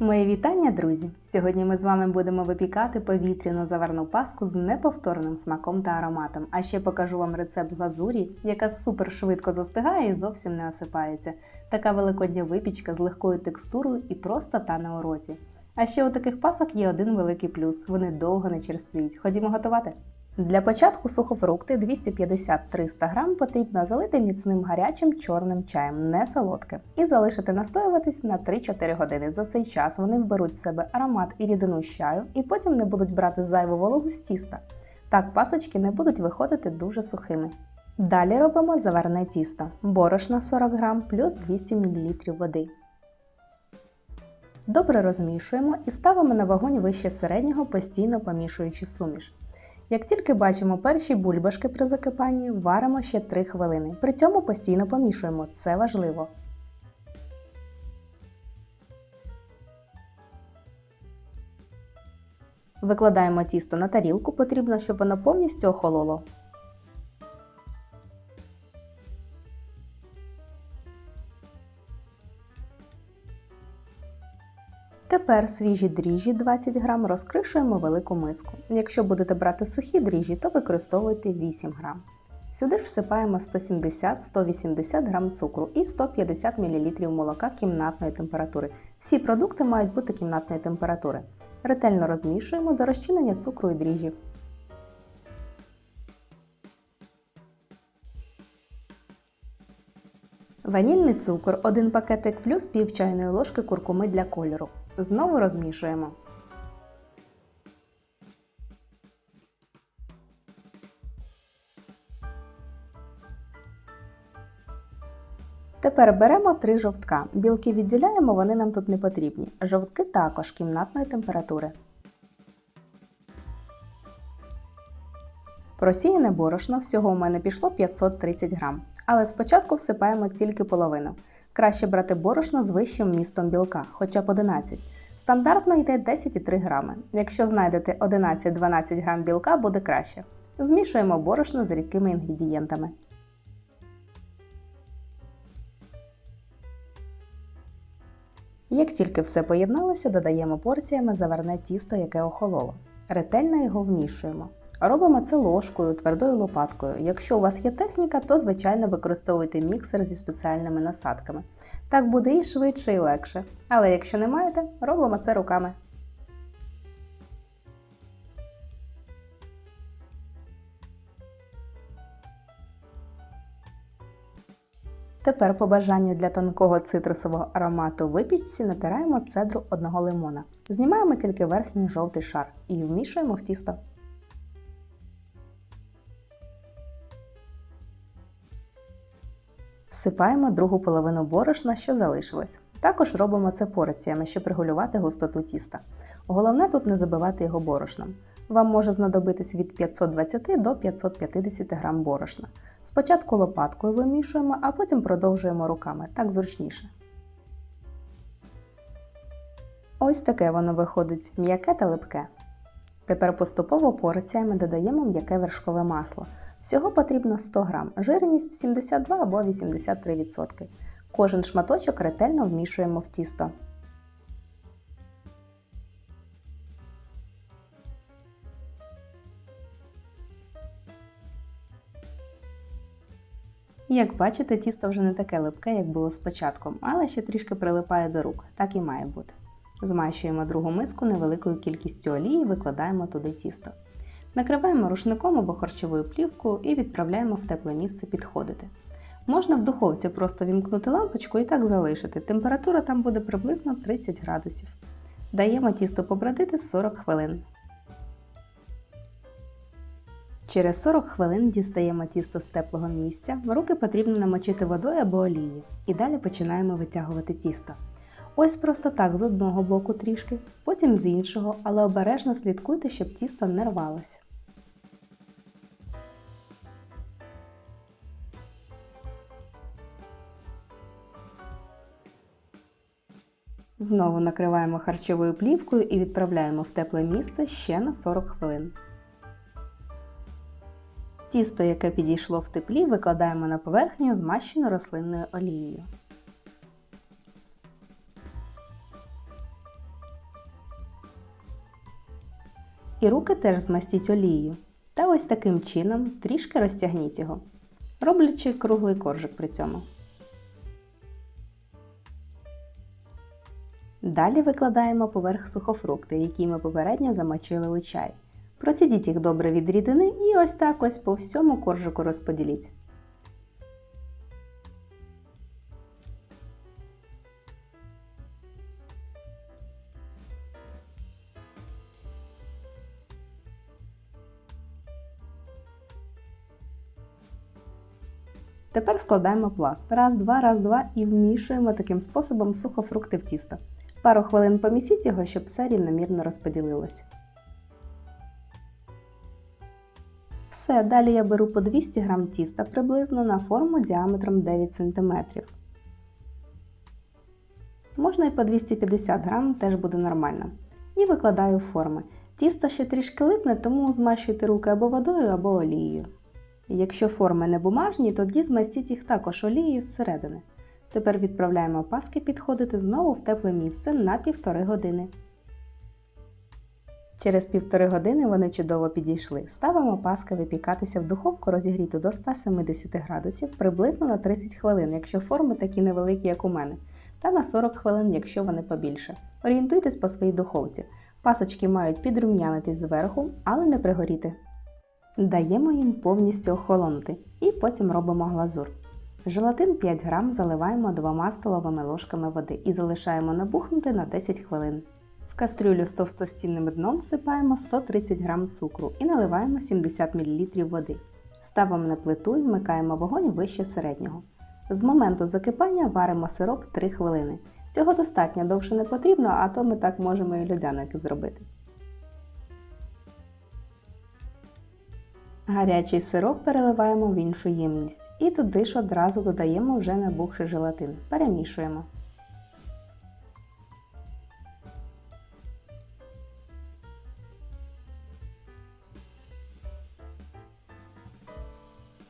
Мої вітання, друзі! Сьогодні ми з вами будемо випікати повітряну заварну паску з неповторним смаком та ароматом. А ще покажу вам рецепт глазурі, яка супер швидко застигає і зовсім не осипається. Така великодня випічка з легкою текстурою і просто тане у роті. А ще у таких пасок є один великий плюс: вони довго не черствіють. Ходімо готувати. Для початку сухофрукти 250-300 г потрібно залити міцним гарячим чорним чаєм, не солодке, і залишити настоюватись на 3-4 години. За цей час вони вберуть в себе аромат і рідину з чаю, і потім не будуть брати зайву вологу з тіста. Так пасочки не будуть виходити дуже сухими. Далі робимо заварне тісто. Борошна 40 г плюс 200 мл води. Добре розмішуємо і ставимо на вогонь вище середнього, постійно помішуючи суміш. Як тільки бачимо перші бульбашки при закипанні, варимо ще 3 хвилини. При цьому постійно помішуємо, це важливо. Викладаємо тісто на тарілку, потрібно, щоб воно повністю охололо. Тепер свіжі дріжджі 20 г розкришуємо велику миску. Якщо будете брати сухі дріжджі, то використовуйте 8 г. Сюди ж всипаємо 170-180 г цукру і 150 мл молока кімнатної температури. Всі продукти мають бути кімнатної температури. Ретельно розмішуємо до розчинення цукру і дріжджів. Ванільний цукор 1 пакетик плюс пів чайної ложки куркуми для кольору. Знову розмішуємо. Тепер беремо три жовтка. Білки відділяємо, вони нам тут не потрібні. Жовтки також кімнатної температури. Просіяне борошно всього у мене пішло 530 грам. Але спочатку всипаємо тільки половину. Краще брати борошно з вищим містом білка, хоча б 11. Стандартно йде 10,3 грами. Якщо знайдете 11-12 грам білка, буде краще. Змішуємо борошно з рідкими інгредієнтами. Як тільки все поєдналося, додаємо порціями заварне тісто, яке охололо. Ретельно його вмішуємо. Робимо це ложкою, твердою лопаткою. Якщо у вас є техніка, то звичайно використовуйте міксер зі спеціальними насадками. Так буде і швидше, і легше. Але якщо не маєте, робимо це руками. Тепер по бажанню для тонкого цитрусового аромату випічці натираємо цедру одного лимона. Знімаємо тільки верхній жовтий шар і вмішуємо в тісто. Всипаємо другу половину борошна, що залишилось. Також робимо це порціями, щоб регулювати густоту тіста. Головне тут не забивати його борошном. Вам може знадобитись від 520 до 550 г борошна. Спочатку лопаткою вимішуємо, а потім продовжуємо руками, так зручніше. Ось таке воно виходить м'яке та липке. Тепер поступово порціями додаємо м'яке вершкове масло. Всього потрібно 100 г, жирність 72 або 83%. Кожен шматочок ретельно вмішуємо в тісто. Як бачите, тісто вже не таке липке, як було спочатку, але ще трішки прилипає до рук, так і має бути. Змащуємо другу миску невеликою кількістю олії і викладаємо туди тісто. Накриваємо рушником або харчовою плівкою і відправляємо в тепле місце підходити. Можна в духовці просто вімкнути лампочку і так залишити. Температура там буде приблизно 30 градусів. Даємо тісто побродити 40 хвилин. Через 40 хвилин дістаємо тісто з теплого місця. Руки потрібно намочити водою або олією. І далі починаємо витягувати тісто. Ось просто так з одного боку трішки, потім з іншого, але обережно слідкуйте, щоб тісто не рвалося. Знову накриваємо харчовою плівкою і відправляємо в тепле місце ще на 40 хвилин. Тісто, яке підійшло в теплі, викладаємо на поверхню змащену рослинною олією. І руки теж змастіть олією. Та ось таким чином трішки розтягніть його, роблячи круглий коржик при цьому. Далі викладаємо поверх сухофрукти, які ми попередньо замочили у чай. Процідіть їх добре від рідини і ось так ось по всьому коржику розподіліть. Тепер складаємо пласт. Раз, два, раз, два і вмішуємо таким способом сухофрукти в тісто. Пару хвилин помісіть його, щоб все рівномірно розподілилось. Все, далі я беру по 200 г тіста приблизно на форму діаметром 9 см. Можна і по 250 г, теж буде нормально. І викладаю в форми. Тісто ще трішки липне, тому змащуйте руки або водою, або олією. Якщо форми не бумажні, тоді змастіть їх також олією зсередини. Тепер відправляємо паски підходити знову в тепле місце на півтори години. Через півтори години вони чудово підійшли. Ставимо паски випікатися в духовку розігріту до 170 градусів приблизно на 30 хвилин, якщо форми такі невеликі, як у мене, та на 40 хвилин, якщо вони побільше. Орієнтуйтесь по своїй духовці. Пасочки мають підрум'янитись зверху, але не пригоріти. Даємо їм повністю охолонути і потім робимо глазур. Желатин 5 грам заливаємо 2 столовими ложками води і залишаємо набухнути на 10 хвилин. В кастрюлю з товстостінним дном всипаємо 130 г цукру і наливаємо 70 мл води. Ставимо на плиту і вмикаємо вогонь вище середнього. З моменту закипання варимо сироп 3 хвилини. Цього достатньо довше не потрібно, а то ми так можемо і льодяники зробити. Гарячий сироп переливаємо в іншу ємність і туди ж одразу додаємо вже набухший желатин. Перемішуємо.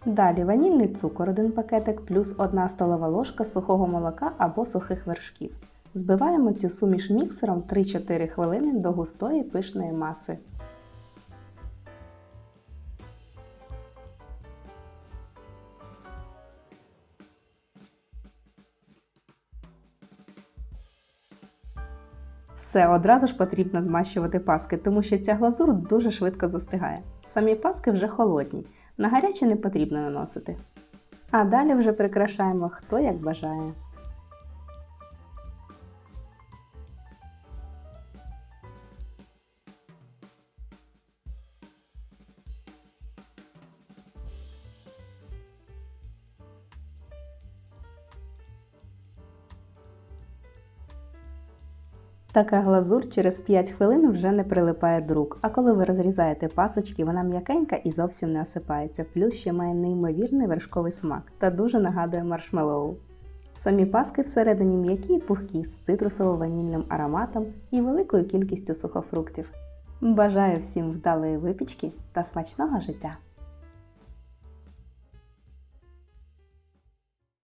Далі ванільний цукор 1 пакетик плюс 1 столова ложка сухого молока або сухих вершків. Збиваємо цю суміш міксером 3-4 хвилини до густої пишної маси. Все, одразу ж потрібно змащувати паски, тому що ця глазур дуже швидко застигає. Самі паски вже холодні, на гарячі не потрібно наносити. А далі вже прикрашаємо хто як бажає. Така глазур через 5 хвилин вже не прилипає до рук, а коли ви розрізаєте пасочки, вона м'якенька і зовсім не осипається, плюс ще має неймовірний вершковий смак та дуже нагадує маршмеллоу. Самі паски всередині м'які і пухкі з цитрусово-ванільним ароматом і великою кількістю сухофруктів. Бажаю всім вдалої випічки та смачного життя!